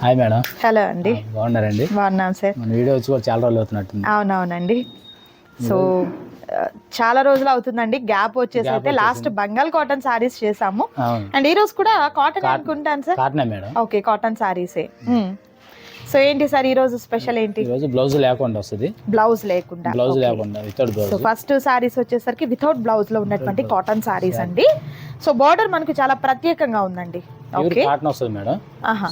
Hi madam. Hello అండి. బాగున్నారండి? బాగున్నాం సార్. మన వీడియో వచ్చి కూడా చాలా రోజులు అవుతున్నట్టుంది. అవునవునండి. సో చాలా రోజులు అవుతుందండి. గ్యాప్ వచ్చేసి అయితే లాస్ట్ బంగాల్ కాటన్ సారీస్ చేసాము. అండ్ ఈ రోజు కూడా కాటన్ అనుకుంటాను సార్. కాటనే మేడం. ఓకే కాటన్ సారీసే. సో ఏంటి సార్ ఈ రోజు స్పెషల్ ఏంటి? ఈరోజు బ్లౌజ్ లేకుండా వస్తుంది. బ్లౌజ్ లేకుండా. బ్లౌజ్ లేకుండా without so blouse first saris వచ్చేసరికి వితౌట్ బ్లౌజ్లో ఉన్నటువంటి కాటన్ సారీస్ అండి. సో బార్డర్ మనకు చాలా ప్రత్యేకంగా ఉందండి. ఓకే. కాటన్ వస్తుంది మేడం. ఆహా.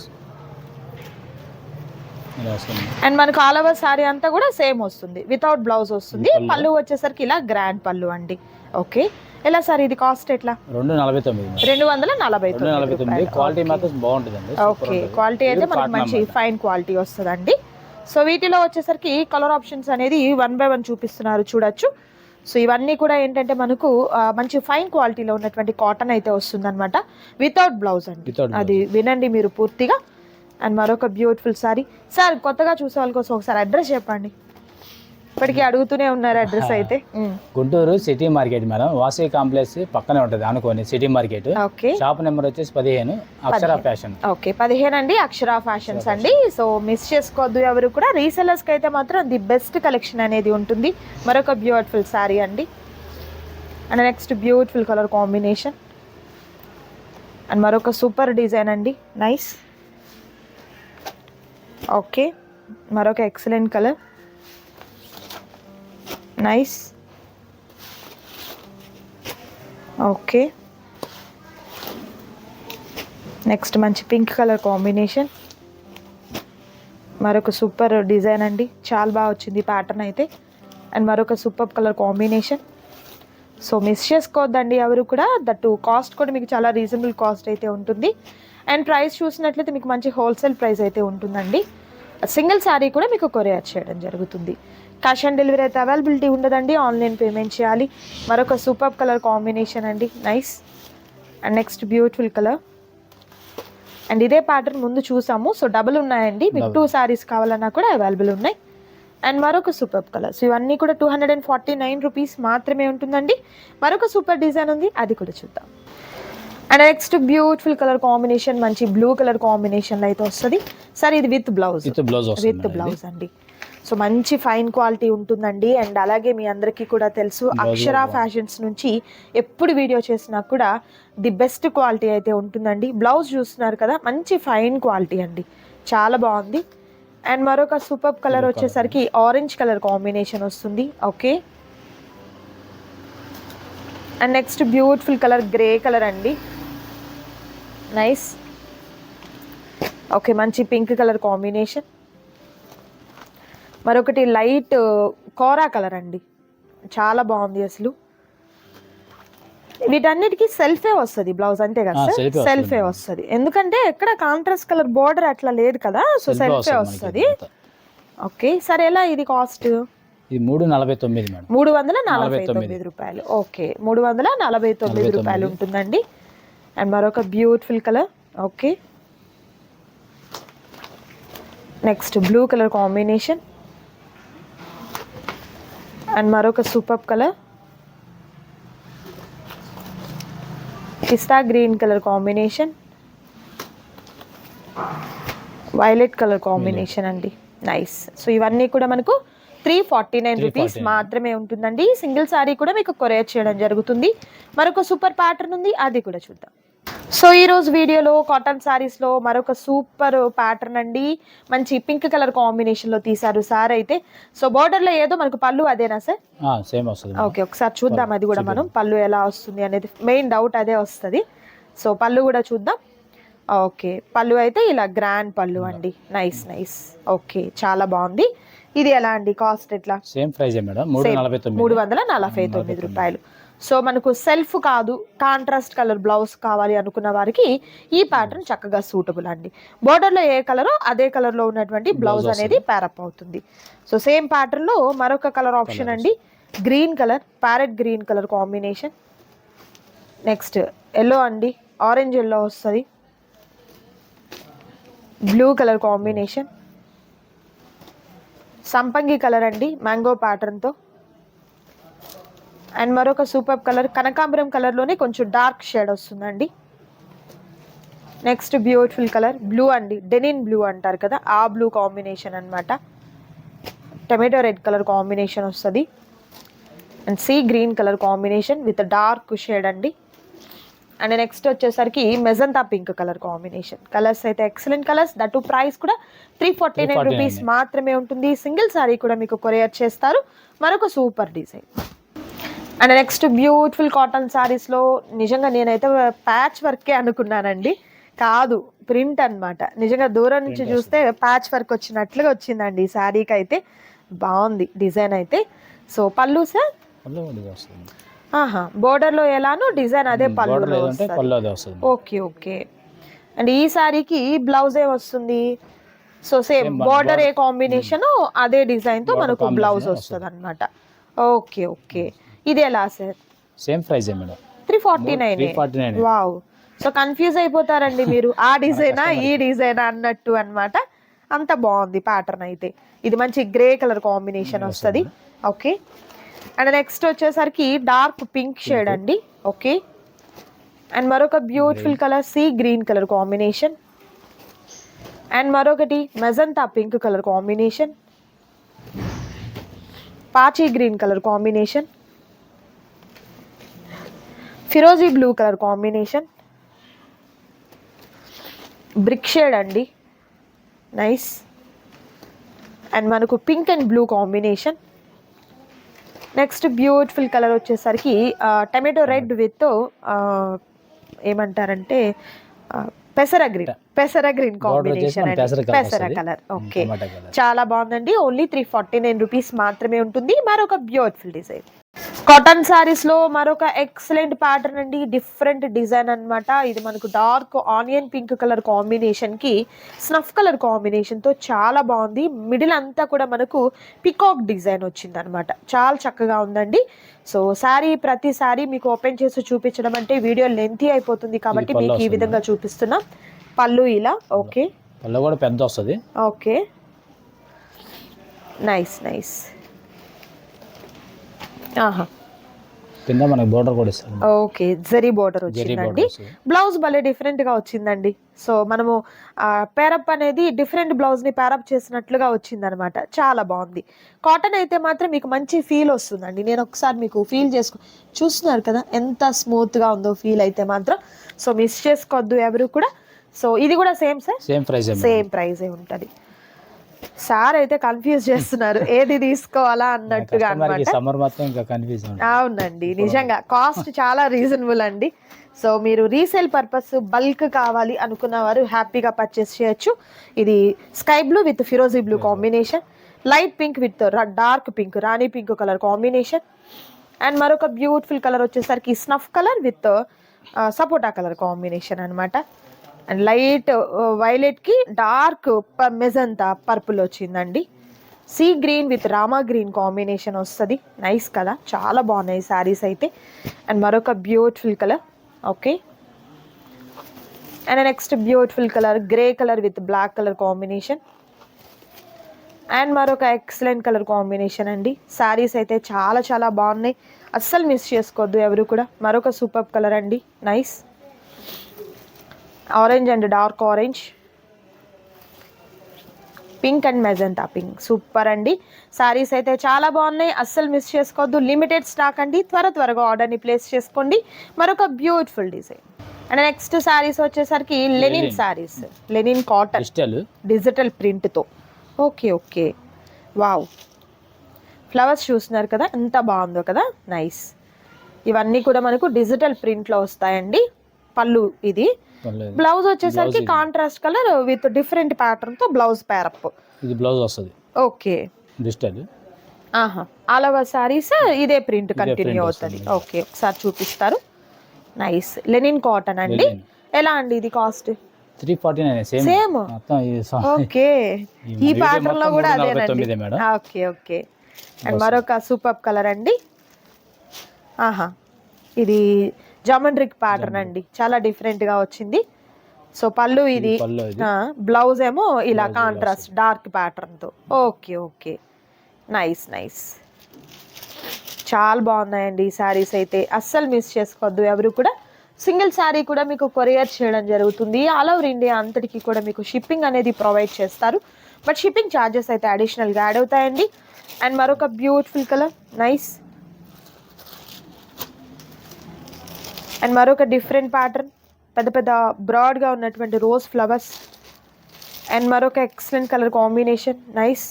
అండ్ మనకు ఆల్ ఓవర్ సారీ అంతా కూడా సేమ్ వస్తుంది. వితౌట్ బ్లౌజ్ వస్తుంది. పళ్ళు. వచ్చేసరికి ఇలా గ్రాండ్ పళ్ళు అండి. ఓకే ఎలా సార్ ఇది కాస్ట్ ఎట్లా? రెండు నలభై తొమ్మిది రెండు వందల నలభై తొమ్మిది క్వాలిటీ మాత్రం బాగుంటుందండి. Super okay. క్వాలిటీ అయితే మనకి మంచి. ఫైన్ క్వాలిటీ వస్తుందండి. సో వీటిలో వచ్చేసరికి కలర్ ఆప్షన్స్ అనేది వన్ బై వన్ చూపిస్తున్నారు చూడొచ్చు. సో ఇవన్నీ కూడా ఏంటంటే మనకు మంచి ఫైన్ క్వాలిటీలో ఉన్నటువంటి కాటన్ అయితే వస్తుందన్నమాట. వితౌట్ బ్లౌజ్ అండి. అది వినండి మీరు పూర్తిగా. అండ్ మరొక బ్యూటిఫుల్ సారీ సార్ కొత్తగా చూసే వాళ్ళ కోసం ఒకసారి అడ్రస్ చెప్పండి. ఇప్పటికీ అడుగుతూనే ఉన్నారు అడ్రస్ అయితే. Guntur city market madam. Vasavi complex పక్కనే ఉంటుంది అనుకోని city market. Okay. Shop number వచ్చేసి పదిహేను అక్షర ఫ్యాషన్. ఓకే పదిహేను అండి అక్షర ఫ్యాషన్స్ అండి. సో మిస్ చేసుకోవద్దు ఎవరు కూడా. రీసెలర్స్కి అయితే మాత్రం ది బెస్ట్ కలెక్షన్ అనేది ఉంటుంది. మరొక బ్యూటిఫుల్ శారీ అండి. And next beautiful colour combination and మరొక సూపర్ డిజైన్ అండి. Nice okay. మరొక excellent colour. Nice. Okay. Next మంచి పింక్ కలర్ కాంబినేషన్. మరొక సూపర్ డిజైన్ అండి. చాలా బాగా వచ్చింది ప్యాటర్న్ అయితే. అండ్ మరొక super colour combination. So miss చేసుకోవద్దండి ఎవరు కూడా. దట్టు కాస్ట్ కూడా మీకు చాలా రీజనబుల్ కాస్ట్ అయితే ఉంటుంది. అండ్ ప్రైస్ చూసినట్లయితే మీకు మంచి హోల్సేల్ ప్రైస్ అయితే ఉంటుందండి. సింగిల్ శారీ కూడా మీకు కొరియర్ చేయడం జరుగుతుంది. క్యాష్ ఆన్ డెలివరీ అయితే అవైలబిలిటీ ఉండదండి. ఆన్లైన్ పేమెంట్ చేయాలి. మరొక సూపర్ కలర్ కాంబినేషన్ అండి. Nice and next beautiful colour and ఇదే ప్యాటర్న్ ముందు చూసాము. సో డబుల్ ఉన్నాయండి. మీకు టూ సారీస్ కావాలన్నా కూడా అవైలబుల్ ఉన్నాయి. అండ్ మరొక సూపర్ కలర్ సో ఇవన్నీ కూడా two hundred and forty nine rupees మాత్రమే ఉంటుందండి. మరొక సూపర్ డిజైన్ ఉంది. అది కూడా చూద్దాం. And next beautiful colour combination మంచి బ్లూ కలర్ కాంబినేషన్లో అయితే వస్తుంది. సార్ ఇది with blouse with blouse with blouse అండి. సో మంచి ఫైన్ క్వాలిటీ ఉంటుందండి. అండ్ అలాగే మీ అందరికీ కూడా తెలుసు అక్షర ఫ్యాషన్స్ నుంచి ఎప్పుడు వీడియో చేసినా కూడా ది బెస్ట్ క్వాలిటీ అయితే ఉంటుందండి. బ్లౌజ్ చూస్తున్నారు కదా మంచి ఫైన్ క్వాలిటీ అండి. చాలా బాగుంది. అండ్ మరొక సూపర్ కలర్ వచ్చేసరికి ఆరెంజ్ కలర్ కాంబినేషన్ వస్తుంది. Okay and next beautiful colour grey colour అండి. నైస్ ఓకే మంచి పింక్ కలర్ కాంబినేషన్ మరొకటి లైట్ కోరా కలర్ అండి. చాలా బాగుంది అసలు. వీటన్నిటికీ సెల్ఫే వస్తుంది బ్లౌజ్ అంతే కదా సార్ సెల్ఫే వస్తుంది ఎందుకంటే ఎక్కడ కాంట్రాస్ట్ కలర్ బోర్డర్ అట్లా లేదు కదా సో సెల్ఫే వస్తుంది. ఓకే సరే ఎలా ఇది కాస్ట్ ఇది మూడు నలభై తొమ్మిది మేడం వందల నలభై తొమ్మిది. రూపాయలు. ఓకే మూడు వందల నలభై తొమ్మిది. రూపాయలు. ఉంటుందండి. అండ్ మరొక beautiful colour. Okay. Next blue colour combination. And మరొక super colour. Pista green colour combination. Violet colour combination అండి. నైస్. సో ఇవన్నీ కూడా మనకు త్రీ ఫార్టీ నైన్ రూపీస్ 349. మాత్రమే ఉంటుందండి. సింగిల్ శారీ కూడా మీకు కొరియర్ చేయడం జరుగుతుంది. మరొక సూపర్ ప్యాటర్న్ ఉంది. అది కూడా చూద్దాం. సో ఈ రోజు వీడియోలో కాటన్ సారీస్లో మరొక సూపర్ ప్యాటర్న్ అండి. మంచి పింక్ కలర్ కాంబినేషన్లో తీసారు సార్ అయితే. సో బార్డర్లో ఏదో మనకు పళ్ళు అదేనా సార్? సేమ్ వస్తుంది ఓకే ఒకసారి చూద్దాం అది కూడా మనం. పళ్ళు ఎలా వస్తుంది అనేది మెయిన్ డౌట్ అదే వస్తుంది. సో పళ్ళు కూడా చూద్దాం. ఓకే పళ్ళు అయితే ఇలా గ్రాండ్ పళ్ళు అండి. నైస్ నైస్ ఓకే చాలా బాగుంది. ఇది ఎలా అండి? కాస్ట్ ఎట్లా? సేమ్ ప్రైజే మేడం. మూడు వందల నలభై తొమ్మిది. రూపాయలు. సో మనకు సెల్ఫ్ కాదు కాంట్రాస్ట్ కలర్ బ్లౌజ్ కావాలి అనుకున్న వారికి ఈ ప్యాటర్న్ చక్కగా సూటబుల్ అండి. Border లో ఏ కలరో అదే కలర్లో ఉన్నటువంటి బ్లౌజ్ అనేది ప్యారప్ అవుతుంది. సో సేమ్ ప్యాటర్న్లో మరొక కలర్ ఆప్షన్ అండి. Green colour parrot green colour combination next yellow అండి. ఆరెంజ్ ఎల్లో వస్తుంది. బ్లూ కలర్ కాంబినేషన్ సంపంగి కలర్ అండి మ్యాంగో ప్యాటర్న్తో అండ్ మరొక సూపర్ కలర్ కనకాంబరం కలర్లోనే కొంచెం డార్క్ షేడ్ వస్తుందండి. నెక్స్ట్ బ్యూటిఫుల్ కలర్ బ్లూ అండి. డెనిన్ బ్లూ అంటారు కదా ఆ బ్లూ కాంబినేషన్ అన్నమాట. టమాటో రెడ్ కలర్ కాంబినేషన్ వస్తుంది. And sea green colour combination with dark shade అండి. అండ్ నెక్స్ట్ వచ్చేసరికి magenta pink colour combination. Colours అయితే ఎక్సలెంట్ కలర్స్. దట్ ప్రైస్ కూడా త్రీ ఫార్టీ నైన్ 349 రూపీస్ మాత్రమే ఉంటుంది. సింగిల్ సారీ కూడా మీకు కొరియర్ చేస్తారు. మరొక super design. And next beautiful cotton సారీస్లో నిజంగా నేనైతే ప్యాచ్ వర్కే అనుకున్నానండి. కాదు ప్రింట్ అన్నమాట. నిజంగా దూరం నుంచి చూస్తే ప్యాచ్ వర్క్ వచ్చినట్లుగా వచ్చిందండి ఈ శారీకి అయితే. బాగుంది డిజైన్ అయితే. సో పళ్ళు సార్? ఆహా బోర్డర్లో ఎలానో డిజైన్ అదే పళ్ళు ఓకే ఓకే. అండ్ ఈ సారీకి బ్లౌజ్ ఏ వస్తుంది. సో సేమ్ బార్డర్ ఏ. కాంబినేషన్ అదే డిజైన్తో మనకు బ్లౌజ్ వస్తుంది. వస్తుంది. అనమాట ఓకే ఓకే. ఇది ఎలా sir same ప్రైజే madam three forty nine wow so confuse అయిపోతారండి మీరు. ఆ డిజైనా ఈ డిజైనా అన్నట్టు అన్నమాట. అంత బాగుంది ప్యాటర్న్ అయితే. ఇది మంచి గ్రే కలర్ కాంబినేషన్ వస్తుంది. ఓకే అండ్ నెక్స్ట్ వచ్చేసరికి డార్క్ పింక్ షేడ్ అండి. ఓకే అండ్ మరొక beautiful colour sea green colour combination and మరొకటి మెజంతా పింక్ కలర్ కాంబినేషన్ పాచీ green colour combination ఫిరోజీ blue colour combination. Brick shade అండి. నైస్. అండ్ మనకు pink and blue combination. Next beautiful colour వచ్చేసరికి tomato red with ఏమంటారంటే పెసర green. పెసర green combination పెసర. Colour okay. చాలా బాగుందండి. Only three forty nine rupees మాత్రమే ఉంటుంది. మరొక బ్యూటిఫుల్ డిజైన్. కాటన్ సారీస్లో మరొక ఎక్సలెంట్ ప్యాటర్న్ అండి. డిఫరెంట్ డిజైన్ అన్నమాట. ఇది మనకు డార్క్ ఆనియన్ పింక్ కలర్ కాంబినేషన్కి స్నఫ్ కలర్ కాంబినేషన్తో చాలా బాగుంది. మిడిల్ అంతా కూడా మనకు పికాక్ డిజైన్ వచ్చింది అనమాట చాలా చక్కగా ఉందండి. సో శారీ ప్రతి శారీ మీకు ఓపెన్ చేసి చూపించడం అంటే వీడియో లెంతీ అయిపోతుంది కాబట్టి మీకు ఈ. విధంగా చూపిస్తున్నా. పళ్ళు ఇలా ఓకే పళ్ళు కూడా పెద్ద వస్తుంది. ఓకే నైస్ నైస్ కింద మనకి బోర్డర్ కూడా ఇస్తారు. ఓకే జరీ బోర్డర్ వచ్చిందండి. బ్లౌజ్ భలే డిఫరెంట్గా వచ్చిందండి. సో మనము పేరప్ అనేది డిఫరెంట్ బ్లౌజ్ని పేరప్ చేసినట్లుగా వచ్చింది అనమాట చాలా బాగుంది. కాటన్ అయితే మాత్రం మీకు మంచి ఫీల్ వస్తుందండి. నేను ఒకసారి మీకు ఫీల్ చేసుకు చూస్తున్నారు కదా ఎంత స్మూత్గా ఉందో ఫీల్ అయితే మాత్రం. సో మిస్ చేసుకోవద్దు ఎవరు కూడా. సో ఇది కూడా సేమ్ సార్ సేమ్ ప్రైజే సేమ్ ప్రైజే ఉంటది. సార్ అయితే కన్ఫ్యూజ్ చేస్తున్నారు. ఏది తీసుకోవాలా అన్నట్టుగా కన్ఫ్యూజ్ అవునండి నిజంగా. కాస్ట్ చాలా రీజనబుల్ అండి. సో మీరు రీసేల్ పర్పస్ బల్క్ కావాలి అనుకున్న వారు హ్యాపీగా పర్చేస్ చేయొచ్చు. ఇది sky blue with ఫిరోజీ blue combination light pink with dark pink rani pink colour combination and మరొక బ్యూటిఫుల్ కలర్ వచ్చేసరికి స్నఫ్ కలర్ విత్ సపోటా కలర్ కాంబినేషన్ అన్నమాట. అండ్ లైట్ వైలెట్కి డార్క్ మెజంతా పర్పుల్ వచ్చిందండి. సీ గ్రీన్ విత్ రామా green combination వస్తుంది. Nice కదా చాలా బాగున్నాయి శారీస్ అయితే. అండ్ మరొక beautiful colour okay. And next beautiful colour grey colour with black colour combination. And మరొక ఎక్సలెంట్ కలర్ కాంబినేషన్ అండి. శారీస్ అయితే చాలా చాలా బాగున్నాయి. అస్సలు మిస్ చేసుకోవద్దు ఎవరు కూడా. మరొక సూపర్ కలర్ అండి. Nice. Orange and dark orange. Pink and magenta pink. Super అండి. సారీస్ అయితే చాలా బాగున్నాయి. అస్సలు మిస్ చేసుకోవద్దు. లిమిటెడ్ స్టాక్ అండి. త్వర త్వరగా ఆర్డర్ని ప్లేస్ చేసుకోండి. మరొక beautiful design. And next saris వచ్చేసరికి linen. Saris. Linen cotton. Digital ప్రింట్తో. Okay okay. Wow. Flowers చూస్తున్నారు కదా? ఎంత బాగుందో కదా? నైస్. ఇవన్నీ కూడా మనకు డిజిటల్ ప్రింట్లో వస్తాయండి. పళ్ళు ఇది. బ్లౌజ్ వచ్చేసరికి. కాంట్రాస్ట్ కలర్ విత్ డిఫరెంట్ ప్యాటర్న్తో బ్లౌజ్ ప్యారప్ ఇది బ్లౌజ్ వస్తుంది. ఓకే డిజిటల్ ఆహా. ఓవర్ సారీస్ ఇదే ప్రింట్ కంటిన్యూ అవుతుంది. ఓకే ఒకసారి చూపిస్తారు. నైస్ లెనిన్ కాటన్ అండి. ఎలా అండి ఇది cost three forty nine same Same. మొత్తం ఇది స- ఓకే ఈ ప్యాటర్న్లో కూడా మేడం. ఓకే ఓకే అండ్ మరొక సూపర్ కలర్ అండి. ఆహా. ఇది జామెంట్రిక్ ప్యాటర్న్ అండి. చాలా డిఫరెంట్గా వచ్చింది. సో పళ్ళు ఇది. బ్లౌజ్ ఏమో ఇలా కాంట్రాస్ట్ డార్క్ ప్యాటర్న్తో. ఓకే ఓకే నైస్ నైస్ చాలా బాగున్నాయండి ఈ శారీస్ అయితే. అస్సలు మిస్ చేసుకోవద్దు ఎవరు కూడా. సింగిల్ శారీ కూడా మీకు కొరియర్ చేయడం జరుగుతుంది. ఆల్ ఓవర్ ఇండియా అంతటికి కూడా మీకు షిప్పింగ్ అనేది ప్రొవైడ్ చేస్తారు. బట్ షిప్పింగ్ ఛార్జెస్ అయితే అడిషనల్గా యాడ్ అవుతాయండి. అండ్ మరొక బ్యూటిఫుల్ కలర్ నైస్ అండ్ మరొక డిఫరెంట్ ప్యాటర్న్ పెద్ద పెద్ద బ్రాడ్గా ఉన్నటువంటి రోజ్ ఫ్లవర్స్ అండ్ మరొక excellent colour combination nice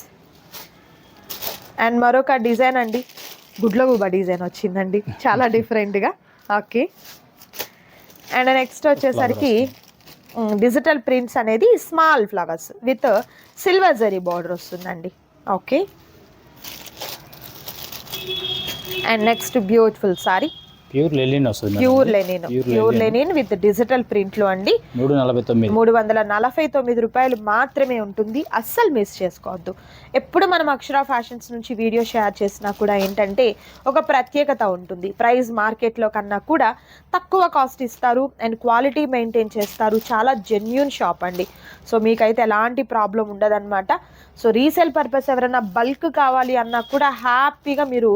and మరొక డిజైన్ అండి గుడ్ల గుబ డిజైన్ వచ్చిందండి. చాలా డిఫరెంట్గా ఓకే అండ్ నెక్స్ట్ వచ్చేసరికి డిజిటల్ ప్రింట్స్ అనేది small flowers with silver zari border వస్తుందండి. Okay and next beautiful sari pure linen వస్తుంది. Pure linen. Pure. Linen with digital ప్రింట్లో అండి. మూడు నలభై తొమ్మిది. మూడు వందల నలభై తొమ్మిది రూపాయలు మాత్రమే ఉంటుంది. అస్సలు మిస్ చేసుకోవద్దు. ఎప్పుడు మనం అక్షర ఫ్యాషన్స్ నుంచి వీడియో షేర్ చేసినా కూడా ఏంటంటే ఒక ప్రత్యేకత ఉంటుంది. ప్రైస్ మార్కెట్లో కన్నా కూడా తక్కువ కాస్ట్ ఇస్తారు అండ్ క్వాలిటీ మెయింటైన్ చేస్తారు. చాలా జెన్యున్ షాప్ అండి. సో మీకైతే ఎలాంటి ప్రాబ్లం ఉండదన్నమాట. సో రీసేల్ పర్పస్ ఎవరైనా బల్క్ కావాలి అన్నా కూడా హ్యాపీగా మీరు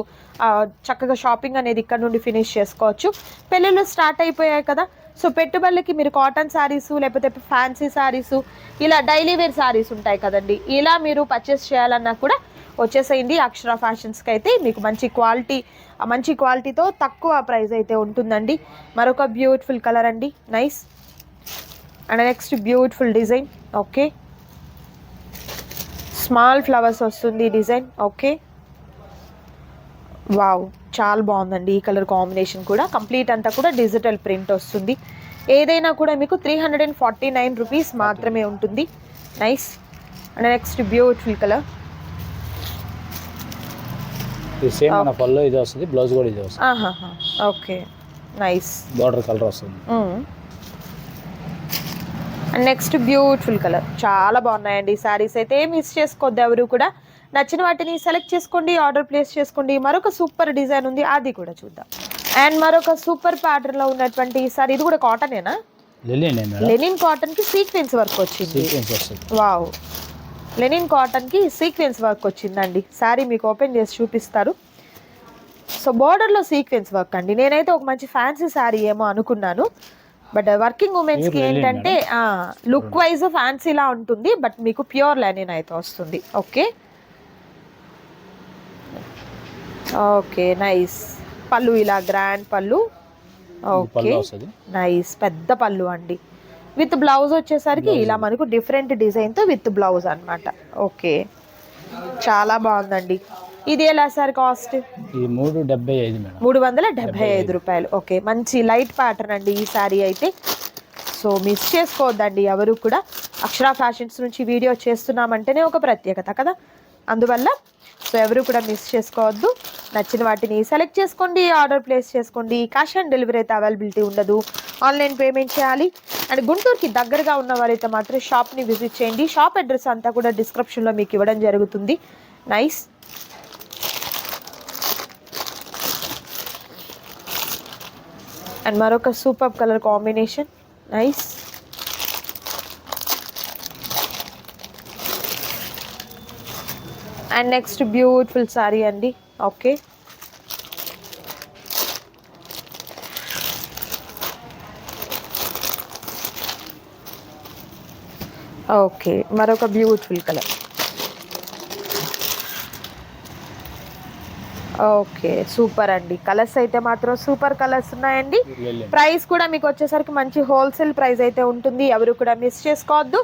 చక్కగా షాపింగ్ అనేది ఇక్కడ నుండి ఫినిష్ చేసుకోవచ్చు. పెళ్ళిళ్ళు స్టార్ట్ అయిపోయాయి కదా సో పెట్టుబడులకి మీరు కాటన్ శారీసు లేకపోతే ఫ్యాన్సీ శారీసు ఇలా డైలీ వేర్ శారీస్ ఉంటాయి కదండి ఇలా మీరు పర్చేస్ చేయాలన్నా కూడా వచ్చేసేయండి. అక్షర ఫ్యాషన్స్కి అయితే మీకు మంచి క్వాలిటీ మంచి క్వాలిటీతో తక్కువ ప్రైస్ అయితే ఉంటుందండి. మరొక బ్యూటిఫుల్ కలర్ అండి nice. And next beautiful design okay. Small flowers వస్తుంది డిజైన్ ఓకే వావ్ చాలా బాగుందండి ఈ కలర్ కాంబినేషన్ కూడా. కంప్లీట్ అంతా కూడా డిజిటల్ ప్రింట్ వస్తుంది. ఏదైనా కూడా మీకు three hundred and forty nine rupees మాత్రమే ఉంటుంది. Nice and next beautiful colour ఇది సేమ్ మన పళ్ళు ఇది వస్తుంది బ్లౌజ్ కూడా ఇది వస్తుంది. ఓకే నైస్ బార్డర్ కలర్ వస్తుంది. అండ్ నెక్స్ట్ బ్యూటిఫుల్ కలర్ చాలా బాగున్నాయండి ఈ శారీస్ అయితే మిస్ చేసుకోవద్దు ఎవరు కూడా. నచ్చిన వాటిని సెలెక్ట్ చేసుకోండి ఆర్డర్ ప్లేస్ చేసుకోండి. మరొక సూపర్ డిజైన్ ఉంది అది కూడా చూద్దాం. అండ్ మరొక సూపర్ ప్యాటర్న్లో ఉన్నటువంటి సారీ ఇది కూడా కాటనేనా లెనిన్ కాటన్కి సీక్వెన్స్ వర్క్ వచ్చింది. వావ్ లెనిన్ కాటన్కి సీక్వెన్స్ వర్క్ వచ్చిందండి. శారీ మీకు ఓపెన్ చేసి చూపిస్తారు. సో బార్డర్లో సీక్వెన్స్ వర్క్ అండి. నేనైతే ఒక మంచి ఫ్యాన్సీ శారీ ఏమో అనుకున్నాను. బట్ వర్కింగ్ ఉమెన్స్కి ఏంటంటే లుక్ వైజ్ ఫ్యాన్సీలా ఉంటుంది బట్ మీకు ప్యూర్ లెనిన్ అయితే వస్తుంది. ఓకే? Okay nice. పళ్ళు ఇలా గ్రాండ్ పళ్ళు. ఇది ఓకే. నైస్ పెద్ద పళ్ళు అండి. విత్ బ్లౌజ్ వచ్చేసరికి ఇలా మనకు డిఫరెంట్ డిజైన్తో విత్ బ్లౌజ్ అన్నమాట. ఓకే. చాలా బాగుందండి. ఇది ఎలా సార్ కాస్ట్? ఇది మూడు డెబ్బై ఐదు మేడం. మూడు వందల డెబ్బై ఐదు రూపాయలు. ఓకే మంచి లైట్ ప్యాటర్న్ అండి ఈ శారీ అయితే. సో మిస్ చేసుకోవద్దండి ఎవరు కూడా. అక్షర ఫ్యాషన్స్ నుంచి వీడియో చేస్తున్నామంటేనే ఒక ప్రత్యేకత కదా. అందువల్ల సో ఎవరు కూడా మిస్ చేసుకోవద్దు. నచ్చిన వాటిని సెలెక్ట్ చేసుకోండి ఆర్డర్ ప్లేస్ చేసుకోండి. క్యాష్ ఆన్ డెలివరీ అయితే అవైలబిలిటీ ఉండదు. ఆన్లైన్ పేమెంట్ చేయాలి. అండ్ గుంటూరుకి దగ్గరగా ఉన్న వారైతే మాత్రం షాప్ని విజిట్ చేయండి. షాప్ అడ్రస్ అంతా కూడా డిస్క్రిప్షన్లో మీకు ఇవ్వడం జరుగుతుంది. నైస్. అండ్ మరొక super colour combination nice and next beautiful sari అండి ఓకే ఓకే మరొక బ్యూటిఫుల్ కలర్ ఓకే సూపర్ అండి. కలర్స్ అయితే మాత్రం సూపర్ కలర్స్ ఉన్నాయండి. ప్రైస్ కూడా మీకు వచ్చేసరికి మంచి హోల్సేల్ ప్రైస్ అయితే ఉంటుంది. ఎవరు కూడా మిస్ చేసుకోవద్దు.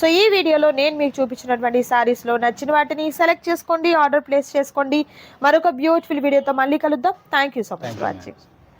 సో ఈ వీడియోలో నేను మీకు చూపించినటువంటి శారీస్లో నచ్చిన వాటిని సెలెక్ట్ చేసుకోండి ఆర్డర్ ప్లేస్ చేసుకోండి. మరొక బ్యూటిఫుల్ వీడియోతో మళ్ళీ కలుద్దాం. Thank you so much watching